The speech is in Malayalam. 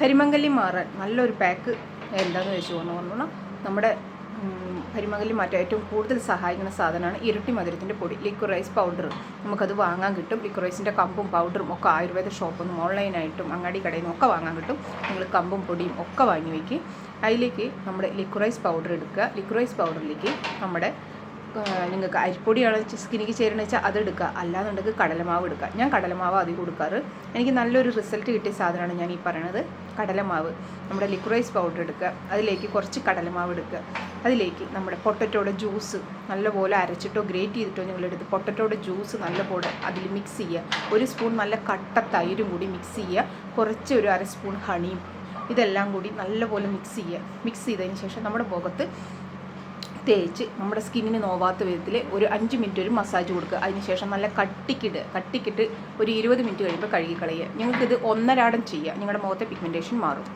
കരിമങ്കല്ലി മാറാൻ നല്ലൊരു പാക്ക് എന്താന്ന് വെച്ച് പറഞ്ഞു പറഞ്ഞാൽ നമ്മുടെ കരിമങ്കല്ലി മാറ്റാൻ ഏറ്റവും കൂടുതൽ സഹായിക്കുന്ന സാധനമാണ് ഇരട്ടി മധുരത്തിന്റെ പൊടി. ലിക്വിഡ് റൈസ് പൗഡർ നമുക്കത് വാങ്ങാൻ കിട്ടും. ലിക്വിഡ് റൈസിന്റെ കമ്പും പൗഡറും ഒക്കെ ആയുർവേദ ഷോപ്പിൽ നിന്നും ഓൺലൈനായിട്ടും അങ്ങാടി കടയിൽ നിന്നും ഒക്കെ വാങ്ങാൻ കിട്ടും. നിങ്ങൾ കമ്പും പൊടിയും ഒക്കെ വാങ്ങി വയ്ക്കുക അതിലേക്ക് നമ്മുടെ ലിക്വിഡ് റൈസ് പൗഡർ എടുക്കുക. ലിക്വിഡ് റൈസ് പൗഡറിലേക്ക് നമ്മുടെ നിങ്ങൾക്ക് അരിപ്പൊടിയാണ് സ്കിന്നിക്ക് ചേരുന്ന വെച്ചാൽ അത് എടുക്കുക. അല്ലാന്നുണ്ടെങ്കിൽ കടലമാവ് എടുക്കുക. ഞാൻ കടലമാവ് അധികം കൊടുക്കാറ്. എനിക്ക് നല്ലൊരു റിസൾട്ട് കിട്ടിയ സാധനമാണ് ഞാൻ ഈ പറയണത് കടലമാവ്. നമ്മുടെ ലിക്വറൈസ് പൗഡർ എടുക്കുക. അതിലേക്ക് കുറച്ച് കടലമാവ് എടുക്കുക. അതിലേക്ക് നമ്മുടെ പൊട്ടറ്റോടെ ജ്യൂസ് നല്ലപോലെ അരച്ചിട്ടോ ഗ്രേറ്റ് ചെയ്തിട്ടോ നിങ്ങളെടുത്ത് പൊട്ടറ്റോടെ ജ്യൂസ് നല്ലപോലെ അതിൽ മിക്സ് ചെയ്യുക. ഒരു സ്പൂൺ നല്ല കട്ട തൈരും കൂടി മിക്സ് ചെയ്യുക. കുറച്ച് ഒരു അര സ്പൂൺ ഹണിയും ഇതെല്ലാം കൂടി നല്ലപോലെ മിക്സ് ചെയ്യുക. മിക്സ് ചെയ്തതിന് ശേഷം നമ്മുടെ മുഖത്ത് തേച്ച് നമ്മുടെ സ്കിന്നിന് നോവാത്ത വിധത്തിൽ ഒരു അഞ്ച് മിനിറ്റ് ഒരു മസാജ് കൊടുക്കുക. അതിനുശേഷം നല്ല കട്ടിക്കിട്ട് കട്ടിക്കിട്ട് ഒരു ഇരുപത് മിനിറ്റ് കഴിയുമ്പോൾ കഴുകി കളയുക നിങ്ങൾക്കിത് ഒന്നരാടം ചെയ്യുക നിങ്ങളുടെ മുഖത്തെ പിഗ്മെന്റേഷൻ മാറും.